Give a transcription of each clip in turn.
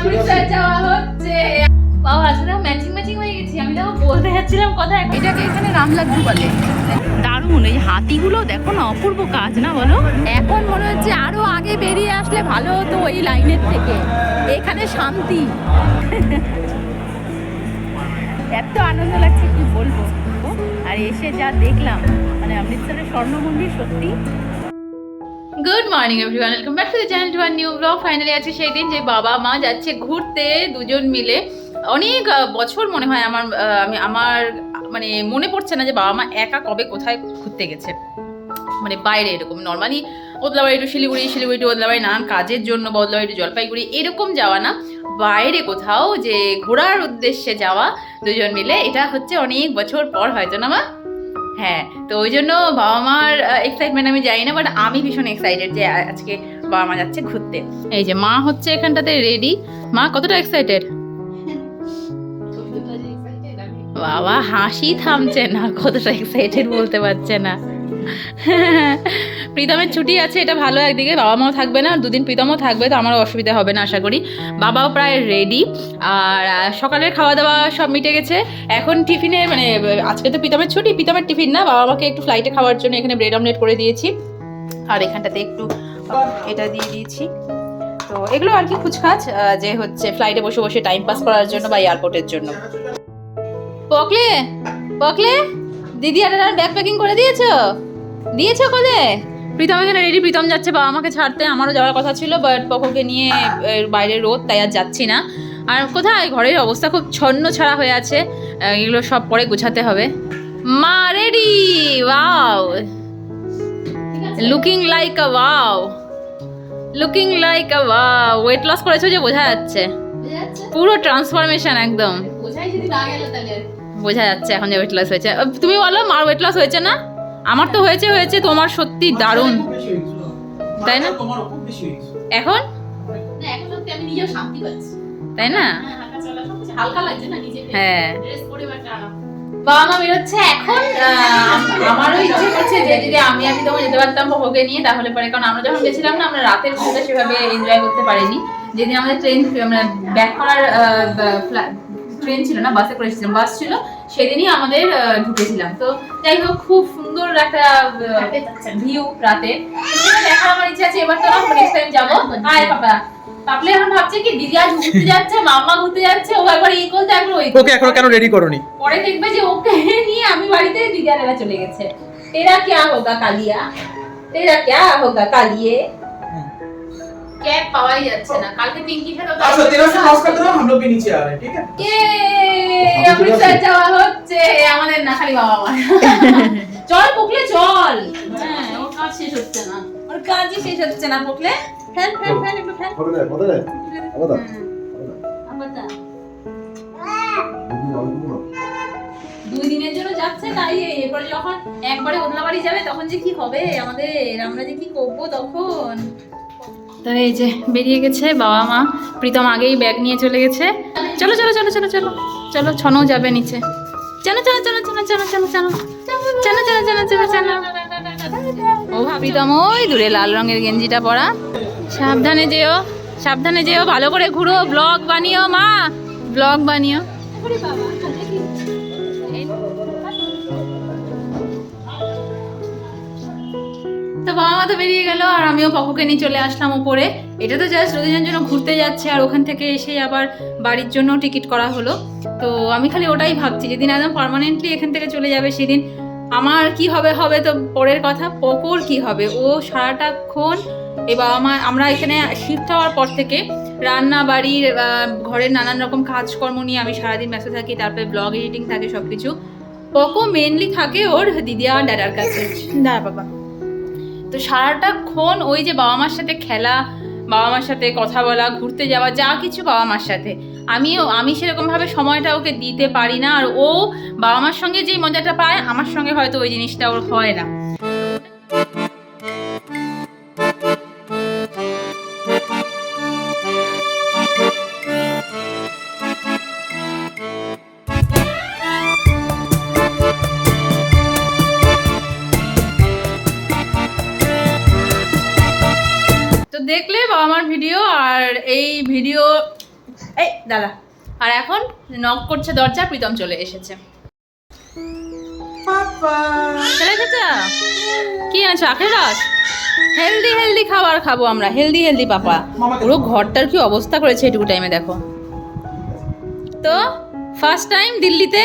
অমৃতসর যাওয়া হচ্ছে। বাবা আজকে ম্যাচিং ম্যাচিং হয়ে গেছি। আমি তো বলতে যাচ্ছিলাম কথা এটাকে এখানে রামলাড্ডু বলে। দারুণ এই হাতিগুলো দেখো না অপূর্ব কাজ না বলো? এখন মনে হচ্ছে আরও আগে বেরিয়ে আসলে ভালো হতো ওই লাইনের থেকে। এখানে শান্তি। এত আনন্দ লাগছে কি বলব? আর এসে যা দেখলাম মানে অমৃতসরের স্বর্ণ মন্দির সত্যি good morning everyone welcome back to the channel to our new vlog finally আছে সেই দিন যে বাবা মা যাচ্ছে ঘুরতে, দুজন মিলে। অনেক বছর মনে হয় আমার আমি, আমার মানে মনে পড়ছে না যে বাবা মা একা কবে কোথায় ঘুরতে গেছে। মানে বাইরে এরকম। Normally Odlabari to Siliguri Siliguri to Odlabari নানান কাজের জন্য বা ওদলাবাড়ি টু জলপাইগুড়ি, এরকম যাওয়া না। বাইরে কোথাও যে ঘোরার উদ্দেশ্যে যাওয়া দুজন মিলে, এটা হচ্ছে অনেক বছর পর, হয়তো না মা? হ্যাঁ তো ওই জন্য বাবা মার এক্সাইটমেন্ট আমি জানি না বাট আমি ভীষণ এক্সাইটেড যে আজকে বাবা মা যাচ্ছে ঘুরতে। এই যে মা হচ্ছে এখানটাতে রেডি মা, কতটা এক্সাইটেড বাবা, হাসি থামছে না, কতটা এক্সাইটেড বলতে পারছে না। প্রীতমের ছুটি আছে এটা ভালো একদিকে বাবা মাও থাকবে না দুদিন প্রীতমও থাকবে তো আমারও অসুবিধা হবে না আশা করি। বাবাও প্রায় রেডি আর সকালের খাওয়া দাওয়া সব মিটে গেছে। এখন টিফিনে মানে আজকে তো প্রীতমের ছুটি প্রীতমের টিফিন না বাবা মাকে একটু ফ্লাইটে খাওয়ার জন্য এখানে ব্রেড অমলেট করে দিয়েছি। আর এখানটাতে একটু এটা দিয়ে দিয়েছি। তো এগুলো আর কি আহ, যে হচ্ছে ফ্লাইটে বসে বসে টাইম পাস করার জন্য বা এয়ারপোর্টের জন্য। পকলে পকলে দিদি আর ব্যাগ প্যাকিং করে দিয়েছ? দিয়েছ কোলে? প্রীতম এখানে রেডি প্রীতম যাচ্ছে বাবা আমাকে ছাড়তে আমারও যাওয়ার কথা ছিল বাট পককে নিয়ে বাইরে রোদ তাই আর যাচ্ছি না। আর কোথায়? ঘরের অবস্থা খুব ছন্ন ছাড়া হয়ে আছে এগুলো সব পরে গোছাতে হবে। মা ready wow looking like a wow looking like a wow weight loss করেছ যে বোঝা যাচ্ছে। পুরো ট্রান্সফরমেশন একদম। বোঝা যাচ্ছে এখন যে ওয়েট লস হয়েছে। তুমি বলো মার ওয়েট লস হয়েছে না? আমার তো হয়েছে হয়েছে তোমার সত্যি দারুণ। তাই না? এখন? আমি তাই না? হ্যাঁ, হ্যাঁ। বাবা মা বেরোচ্ছে এখন আমারও ইচ্ছে করছে যে যদি আমি আর তোমার যেতে পারতাম ভোগে নিয়ে তাহলে পরে কারণ আমরা যখন গেছিলাম না আমরা রাতের ভিউটা সেভাবে এনজয় করতে পারিনি। যেদিন আমাদের ট্রেন মানে ব্যাক করার ট্রেন ছিল না বাসে করেছিলাম বাস ছিল সেদিনই আমাদের ঢুকেছিলাম। তো যাই হোক খুব সুন্দর একটা ভিউ রাতে। আমার ইচ্ছা আছে এবার তো নেক্সট টাইম যাব। আয় পাপা এখন ভাবছে কি দিদি আজ ঘুরতে যাচ্ছে ঘুরতে যাচ্ছে ও একবার এই করতে একবার ওই ওকে কেন রেডি করনি? পরে দেখবে যে ওকে নিয়ে আমি বাড়িতে দিদারেরা চলে গেছে। তেরা ক্যা হোগা কালিয়া? তেরা ক্যা হোগা কালিয়ে? ক্যাব পাওয়াই যাচ্ছে না কালকে পিঙ্কি সাথে अच्छा तेरा से लॉस कर दो हम लोग भी नीचे आ रहे हैं ठीक है ইয়ে অমৃতসর যাওয়া হচ্ছে আমাদের না খালি বাবা মা চল পুকলে চল হ্যাঁ ওর কাজ শেষ হচ্ছে না ওর কাজই শেষ হচ্ছে না পুকলে ফ্যান ফ্যান ফ্যান একটু ফ্যান কত দেয় কত দেয় আবার দাও আবার দা। দিদি অল্প না দুই দিনের জন্য যাচ্ছে তাই এরপরে যখন একবারে ওদলা বাড়ি যাবে তখন যে কি হবে আমাদের আমরা যে কি করবো তখন তো এই যে বেরিয়ে গেছে বাবা মা প্রীতম আগেই ব্যাগ নিয়ে চলে গেছে চলো চলো চলো চলো চলো চলো ছনও যাবে নিচে চলো চলো চলো চলো চলো চলো চলো চলো চলো চলো চলো চলো ও প্রীতম ওই দূরে লাল রঙের গেঞ্জিটা পরা সাবধানে যেও সাবধানে যেও ভালো করে ঘুরো ব্লগ বানিও মা ব্লগ বানিও তো বাবা মা তো বেরিয়ে গেল, আর আমিও পকুকে নিয়ে চলে আসলাম উপরে। এটা তো জাস্ট দুদিনের জন্য ঘুরতে যাচ্ছে, আর ওখান থেকে এসে আবার বাড়ির জন্য টিকিট করা হলো। তো আমি খালি ওটাই ভাবছি, যেদিন একদম পার্মানেন্টলি এখান থেকে চলে যাবে সেদিন আমার কি হবে হবে তো পরের কথা পকুর কি হবে? ও সারাটাক্ষণ এ বাবা মা, আমরা এখানে শিফট হওয়ার পর থেকে রান্না, বাড়ির ঘরের নানান রকম কাজকর্ম নিয়ে আমি সারাদিন ব্যস্ত থাকি, তারপরে ব্লগ এডিটিং থাকে সব কিছু পকো মেনলি থাকে ওর দিদি আর দাদার কাছে। দাদা বাবা। তো সারাটাক্ষণ ওই যে বাবা মার সাথে খেলা, বাবা মার সাথে কথা বলা, ঘুরতে যাওয়া, যা কিছু বাবা মার সাথে। আমিও, আমি সেরকমভাবে সময়টা ওকে দিতে পারি না, আর ও বাবা মার সঙ্গে যেই মজাটা পায়, আমার সঙ্গে হয়তো ওই জিনিসটা ওর হয় না। এই ভিডিও এই দাদা আর এখন নক করছে দরজা প্রীতম চলে এসেছে। পাপা। চলে এসেছে? কি আছো আখের রস? হেলদি হেলদি খাবার খাব আমরা হেলদি হেলদি পাপা। পুরো ঘরটার কি অবস্থা করেছে এটুকু টাইমে দেখো। তো ফার্স্ট টাইম দিল্লিতে?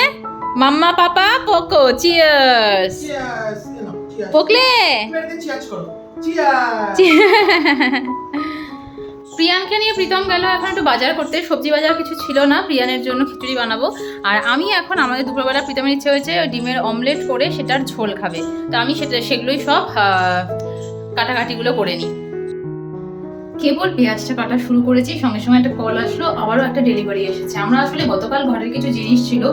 মাম্মা পাপা পোকো চিয়ার্স পোকলে? চিয়ার্স প্রিয়ানকে নিয়ে প্রীতম গেল এখন একটু বাজার করতে। সবজি বাজার কিছু ছিল না, প্রিয়ানের জন্য খিচুড়ি বানাবো। আর আমি এখন, আমাদের দুপুরবেলা প্রীতমের ইচ্ছে হয়েছে ডিমের অমলেট করে সেটার ঝোল খাবে। তো আমি সেটা, সেগুলোই সব কাটাকাটিগুলো করে নিই। কেবল পেঁয়াজটা কাটা শুরু করেছি, সঙ্গে সঙ্গে একটা কল আসলো, আবারও একটা ডেলিভারি এসেছে। আমরা আসলে গতকাল ঘরের কিছু জিনিস ছিল,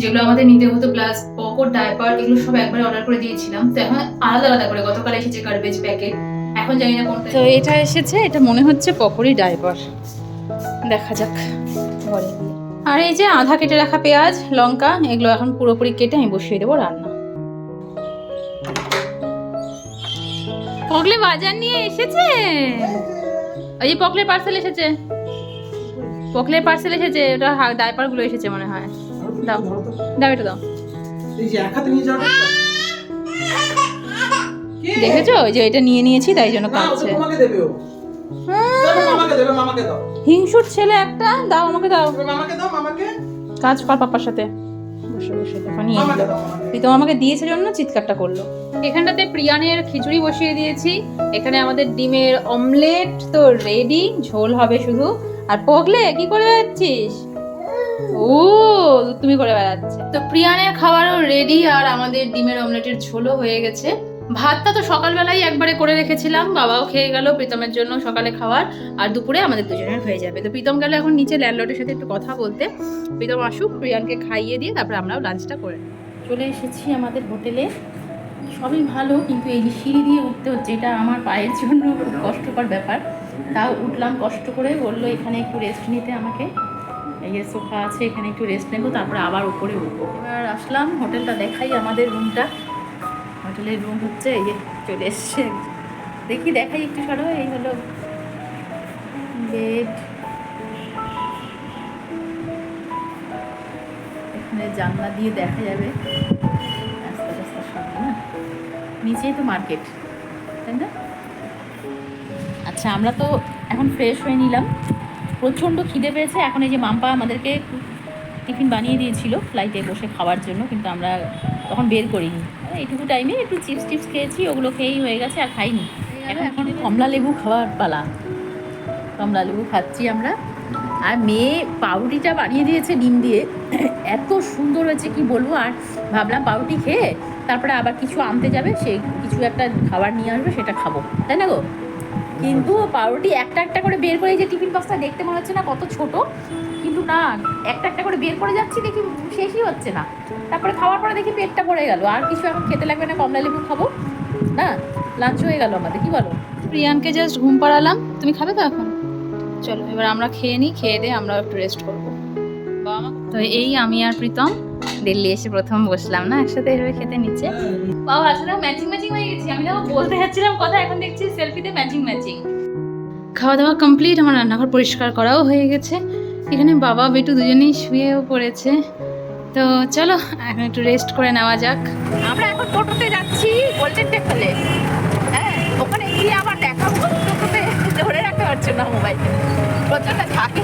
যেগুলো আমাদের নিতে হতো প্লাস পকর ডাইপার এগুলো সব একবারে অর্ডার করে দিয়েছিলাম। তো এখন আলাদা আলাদা করে, গতকাল এসেছে গার্বেজ প্যাকেট এখন জানি না কোনটা তো এটা এসেছে এটা মনে হচ্ছে পকরি ডাইপার দেখা যাক ঘরে আর এই যে আধা কেটে রাখা পেঁয়াজ লঙ্কা এগুলো এখন পুরোপুরি কেটে আমি বসিয়ে দেবো রান্না। পকলে বাজার নিয়ে এসেছে? ওই যে পকলের পার্সেল এসেছে। পকলের পার্সেল এসেছে ওটা ডাইপারগুলো এসেছে মনে হয়। দাও। দাও এটা দাও। এই যে এক যাওয়াটা কি? দেখেছ? যে এটা নিয়ে নিয়েছি তাই জন্য কাঁদছে। দাও। হিংসুর ছেলে একটা দাও আমাকে দাও। কাজ কর পাপার সাথে। বসে বসে নিয়ে প্রীতম আমাকে দিয়েছে জন্য চিৎকারটা করল। এখানটাতে প্রিয়ানের খিচুড়ি বসিয়ে দিয়েছি। এখানে আমাদের ডিমের অমলেট তো রেডি ঝোল হবে শুধু। আর পগলে কি করে বেড়াচ্ছিস? ও তুমি করে বেড়াচ্ছে। তো প্রিয়ানের খাবারও রেডি আর আমাদের ডিমের অমলেটের ঝোলও হয়ে গেছে। ভাতটা তো সকালবেলাই একবারে করে রেখেছিলাম, বাবাও খেয়ে গেল প্রীতমের জন্য সকালে খাওয়ার, আর দুপুরে আমাদের দুজনের হয়ে যাবে। তো প্রীতম গেল এখন নিচে ল্যান্ডলর্ডের সাথে একটু কথা বলতে। প্রীতম আসুক প্রিয়ানকে খাইয়ে দিয়ে তারপরে আমরাও লাঞ্চটা করে চলে এসেছি আমাদের হোটেলে। সবই ভালো, কিন্তু এই যে সিঁড়ি দিয়ে উঠতে হচ্ছে, এটা আমার পায়ের জন্য কষ্টকর ব্যাপার। তাও উঠলাম কষ্ট করে, বলল এখানে একটু রেস্ট নিতে আমাকে। এই সোফা আছে, এখানে একটু রেস্ট নেব, তারপরে আবার উপরে উঠবো। এবার আসলাম, হোটেলটা দেখাই আমাদের রুমটা হোটেলের রুম হচ্ছে এই চলে এসছে। দেখি দেখাই একটু সরো, এই হলো বেড এখানে জানলা দিয়ে দেখা যাবে। না? নিচেই তো মার্কেট তাই না? আচ্ছা আমরা তো এখন ফ্রেশ হয়ে নিলাম। প্রচণ্ড খিদে পেয়েছে, এখন এই যে মাম্পা আমাদেরকে টিফিন বানিয়ে দিয়েছিল ফ্লাইটে বসে খাওয়ার জন্য, কিন্তু আমরা তখন বের করিনি। এইটুকু টাইমে একটু চিপস টিপস খেয়েছি ওগুলো খেয়েই হয়ে গেছে আর খাইনি। এখন এখন কমলা লেবু খাওয়ার পালা। কমলা লেবু খাচ্ছি আমরা। আর মেয়ে পাউরুটিটা বানিয়ে দিয়েছে ডিম দিয়ে। এত সুন্দর হয়েছে কি বলব? আর ভাবলাম পাউরুটি খেয়ে তারপরে আবার কিছু আনতে যাবে সে কিছু একটা খাবার নিয়ে আসবে সেটা খাব। তাই না গো? কিন্তু পাউরুটি একটা একটা করে বের করে যে টিফিন বক্সটা দেখতে মনে হচ্ছে না কত ছোট। কিন্তু না, একটা একটা করে বের করে যাচ্ছি দেখি শেষই হচ্ছে না। তারপরে খাওয়ার পরে দেখি পেটটা ভরে গেল। আর কিছু এখন খেতে লাগবে না, কমলা লেবু খাব। না লাঞ্চ হয়ে গেল আমাদের, কি বলো? প্রিয়ানকে জাস্ট ঘুম পাড়ালাম। তুমি খাবে তো এখন? চলো, এবার আমরা খেয়ে নিই, খেয়ে দিয়ে আমরা একটু রেস্ট করব। তো এই আমি আর প্রীতম। দিল্লি এসে প্রথম বসলাম না, একসাথে এভাবে খেতে নিচ্ছে বাবা আসলে ম্যাচিং ম্যাচিং হয়ে গেছি। আমি তো বলতে যাচ্ছিলাম কথা, এখন দেখছি সেলফিতে ম্যাচিং ম্যাচিং খাওয়া দাওয়া কমপ্লিট আমার রান্নাঘর পরিষ্কার করাও হয়ে গেছে। এখানে বাবা, বেটু দুজনেই শুয়েও পড়েছে। তো চলো, এখন একটু রেস্ট করে নেওয়া যাক। আমরা এখন টোটোতে যাচ্ছি গোল্ডেন টেম্পলে হ্যাঁ ওখানে গিয়ে আবার দেখাবো টোটোতে। ধরে রাখতে পারছ না মোবাইল প্রচণ্ড থাকে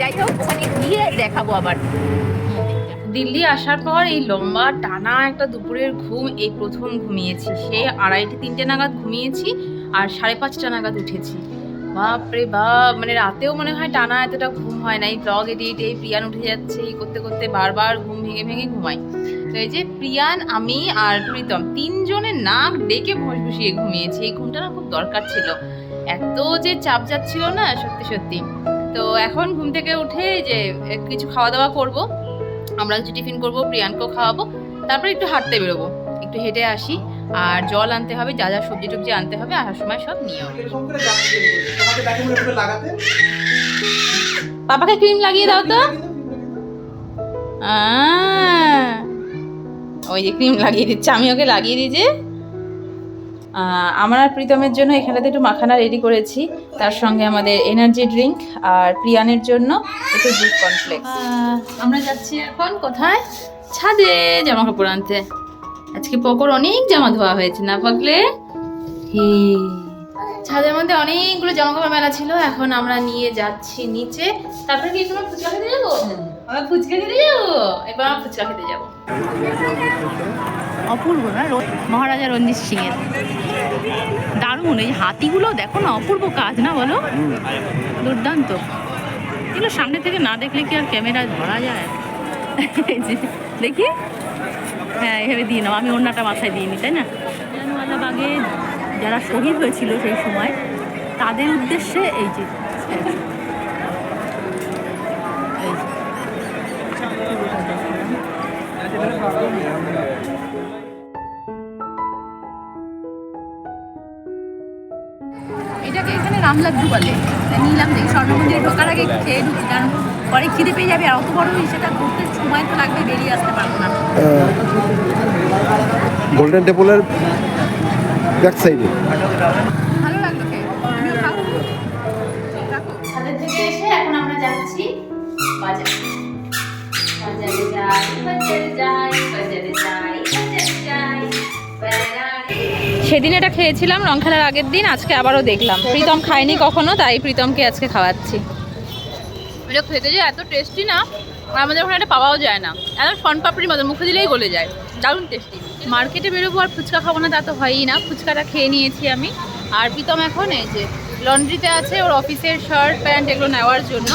যাই দেখাবো আবার। দিল্লি আসার পর এই লম্বা টানা একটা দুপুরের ঘুম, এই প্রথম ঘুমিয়েছি। সে আড়াইটে, তিনটে নাগাদ ঘুমিয়েছি আর সাড়ে পাঁচটা নাগাদ উঠেছি। বাপরে বাপ মানে রাতেও মনে হয় টানা এতটা ঘুম হয় না। এই ব্লগ এডিট এই প্রিয়ান উঠে যাচ্ছে, এই করতে করতে বারবার ঘুম ভেঙে ভেঙে ঘুমাই। তো এই যে প্রিয়ান, আমি আর প্রীতম, তিনজনের নাক ডেকে ভস বসিয়ে ঘুমিয়েছি। এই ঘুমটা না খুব দরকার ছিল। এত যে চাপ যাচ্ছিল না, সত্যি সত্যি। তো এখন ঘুম থেকে উঠে যে কিছু খাওয়া দাওয়া করব। আমরা কিছু টিফিন করব প্রিয়ানকেও খাওয়াবো। তারপরে একটু হাঁটতে বেরোবো। একটু হেঁটে আসি। আর জল আনতে হবে, যা যা সবজি টবজি আনতে হবে আসার সময় সব নিয়ে পাপাকে ক্রিম লাগিয়ে দাও তো। ওই যে ক্রিম লাগিয়ে দিচ্ছে, আমি ওকে লাগিয়ে দিয়েছি আমার আর প্রীতমের জন্য এখানটাতে একটু মাখানা রেডি করেছি। তার সঙ্গে আমাদের এনার্জি ড্রিঙ্ক আর প্রিয়ানের জন্য একটু দুধ কনফ্লেক্স আমরা যাচ্ছি এখন কোথায়? ছাদে জামা কাপড় আনতে। আজকে পকর অনেক জামা ধোয়া হয়েছে না পাকলে? হে। ছাদের মধ্যে অনেকগুলো জামা কাপড় মেলা ছিল এখন আমরা নিয়ে যাচ্ছি নিচে। তারপরে কি তোমার ফুচকা খেতে যাব? আমরা ফুচকা খেতে যাব? এবার ফুচকা খেতে যাব। অপূর্ব না? মহারাজা রঞ্জিত সিং এর দারুণ, এই হাতিগুলো দেখো না, অপূর্ব কাজ না বলো? দুর্দান্ত। এগুলো সামনে থেকে না দেখলে কি আর ক্যামেরায় ধরা যায়? দেখি। হ্যাঁ এভাবে দিয়ে নাও। আমি অন্যটা মাথায় দিয়ে নি তাই না? বাগে যারা শহীদ হয়েছিল সেই সময়, তাদের উদ্দেশ্যে এই যে। এখানে রামলাড্ডু বলে। নিলাম দেখি স্বর্ণমন্দিরে ঢোকার আগে খেয়ে ঢুকি কারণ পরে খিদে পেয়ে যাবে আর অত বড় হয়ে সেটা ঘুরতে সময় তো লাগবে বেরিয়ে আসতে পারব না। গোল্ডেন টেম্পলের ব্যাক সাইডে ভালো লাগল খেয়ে। আমিও খাব রাখো। ছাদের থেকে এসে এখন আমরা যাচ্ছি বাজার। বাজারে যাই বাজারে সেদিন এটা খেয়েছিলাম রং খেলার আগের দিন, আজকে আবারও দেখলাম। প্রীতম খায়নি কখনো, তাই প্রীতমকে আজকে খাওয়াচ্ছি। এটা খেতে যে এত টেস্টি না আমাদের ওখানে এটা পাওয়াও যায় না। এত শন পাপড়ির মতো, মুখে দিলেই গলে যায়। দারুণ টেস্টি মার্কেটে বেরোবো আর ফুচকা খাব না, তা তো হয়ই না। ফুচকাটা খেয়ে নিয়েছি আমি। আর প্রীতম এখন এই যে লন্ড্রিতে আছে, ওর অফিসের শার্ট প্যান্ট এগুলো নেওয়ার জন্য।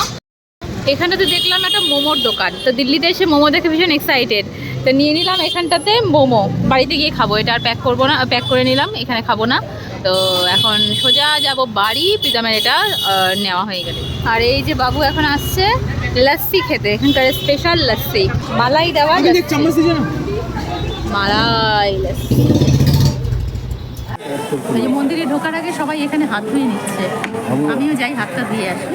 এখানে তো দেখলাম একটা মোমোর দোকান। তো দিল্লিতে এসে মোমো দেখে ভীষণ এক্সাইটেড তো নিয়ে নিলাম এখানটাতে মোমো। বাড়িতে গিয়ে খাব এটা আর প্যাক করব না প্যাক করে নিলাম এখানে খাব না। তো এখন সোজা যাব বাড়ি প্রীতমের এটা নেওয়া হয়ে গেলে। আর এই যে বাবু এখন আসছে লস্যি খেতে এখানকার স্পেশাল লস্যি। মালাই দেওয়া মালাই লস্যি। মন্দিরে ঢোকার আগে সবাই এখানে হাত ধুয়ে নিচ্ছে। আমিও যাই হাতটা দিয়ে আসি।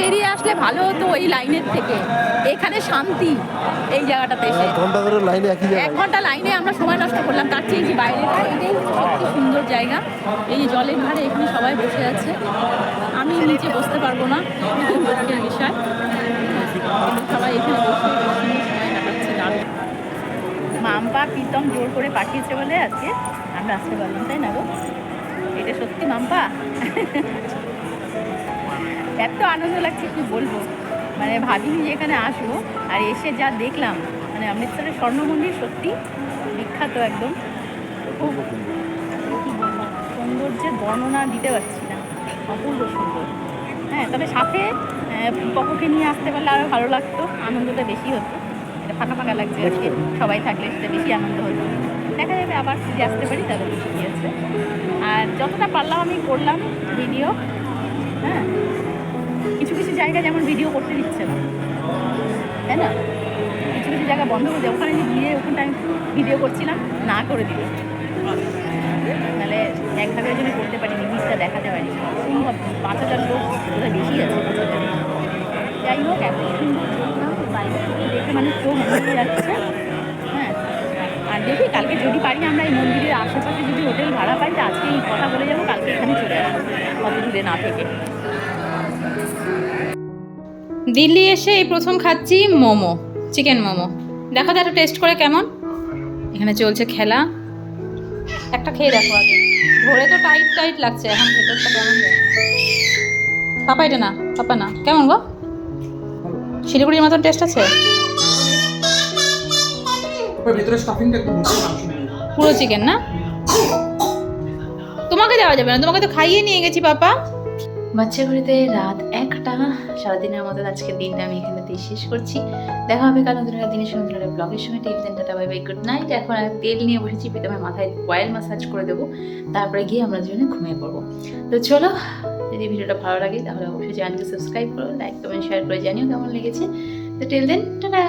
বেরিয়ে আসলে ভালো হতো এই লাইনের থেকে। এখানে শান্তি এই জায়গাটাতে এসে। ঘণ্টা ধরে লাইনে একই এক ঘণ্টা লাইনে আমরা সময় নষ্ট করলাম। তার চেয়ে যে বাইরেটা এটাই সত্যি সুন্দর জায়গা। এই যে জলের ধারে এখানে সবাই বসে আছে। আমি নিচে বসতে পারব না। খুব দুঃখের বিষয়। সবাই এখানে মাম্পা প্রীতম জোর করে পাঠিয়েছে বলে আজকে। আমরা আসতে পারলাম তাই না গো? এটা সত্যি মাম্পা? এত আনন্দ লাগছে কি বলব? মানে ভাবিনি যে এখানে আসব। আর এসে যা দেখলাম মানে অমৃতসরের স্বর্ণ মন্দির সত্যি বিখ্যাত একদম। খুব সৌন্দর্যের বর্ণনা দিতে পারছি না। অপূর্ব সুন্দর। হ্যাঁ তবে সাথে পকোকে নিয়ে আসতে পারলে আরও ভালো লাগতো আনন্দটা বেশি হতো। এটা ফাঁকা ফাঁকা লাগছে আজকে সবাই থাকলে সেটা বেশি আনন্দ হতো। দেখা যাবে আবার যদি আসতে পারি তাহলে ঠিকই আছে আর যতটা পারলাম আমি করলাম ভিডিও। হ্যাঁ। কিছু কিছু জায়গা যেমন ভিডিও করতে দিচ্ছে না। তাই না? কিছু কিছু জায়গা বন্ধ করে দেয়। ওখানে গিয়ে ওখানটা আমি ভিডিও করছিলাম, না করে দিল। তাহলে একভাবে জন্য করতে পারিনি ভিড়টা দেখাতে পারিনি, সম্ভব পাঁচ হাজার লোক ওটা বেশি আছে। যাই হোক এত দেখে মানে চোখ ভরে যাচ্ছে। হ্যাঁ। আর দেখি, কালকে যদি পারি আমরা এই মন্দিরের আশেপাশে যদি হোটেল ভাড়া পাই, তা আজকে এই কথা বলে যাব, কালকে এখানে চলে আসব। অত দূরে না থেকে। দিল্লি এসে এই প্রথম খাচ্ছি মোমো চিকেন মোমো। দেখো তো একটা টেস্ট করে কেমন। এখানে চলছে খেলা। একটা খেয়ে দেখো আগে। ধরে তো টাইট টাইট লাগছে এখন ভেতরটা কেমন পাপা এটা না পাপা না। কেমন গো? শিলিগুড়ির মতন টেস্ট আছে? পুরো চিকেন না? তোমাকে দেওয়া যাবে না তোমাকে তো খাইয়ে নিয়ে গেছি পাপা। বাচ্চা ঘুরিতে রাত একটা, সারাদিনের মতন আজকের দিনটা আমি এখানেতেই শেষ করছি। দেখা হবে কাল নতুন দিনের সঙ্গে। নতুন ব্লগের সময় টিপ দেন টাটা বাই বাই গুড নাইট এখন আমি তেল নিয়ে বসেছি প্রথমে মাথায় অয়েল মাসাজ করে দেবো। তারপরে গিয়ে আমরা দুজনে ঘুমিয়ে পড়ব। তো চলো, যদি ভিডিওটা ভালো লাগে তাহলে অবশ্যই চ্যানেলকে সাবস্ক্রাইব করো লাইক কমেন্ট শেয়ার করে জানিও কেমন লেগেছে। তো টেল দেন টাটা!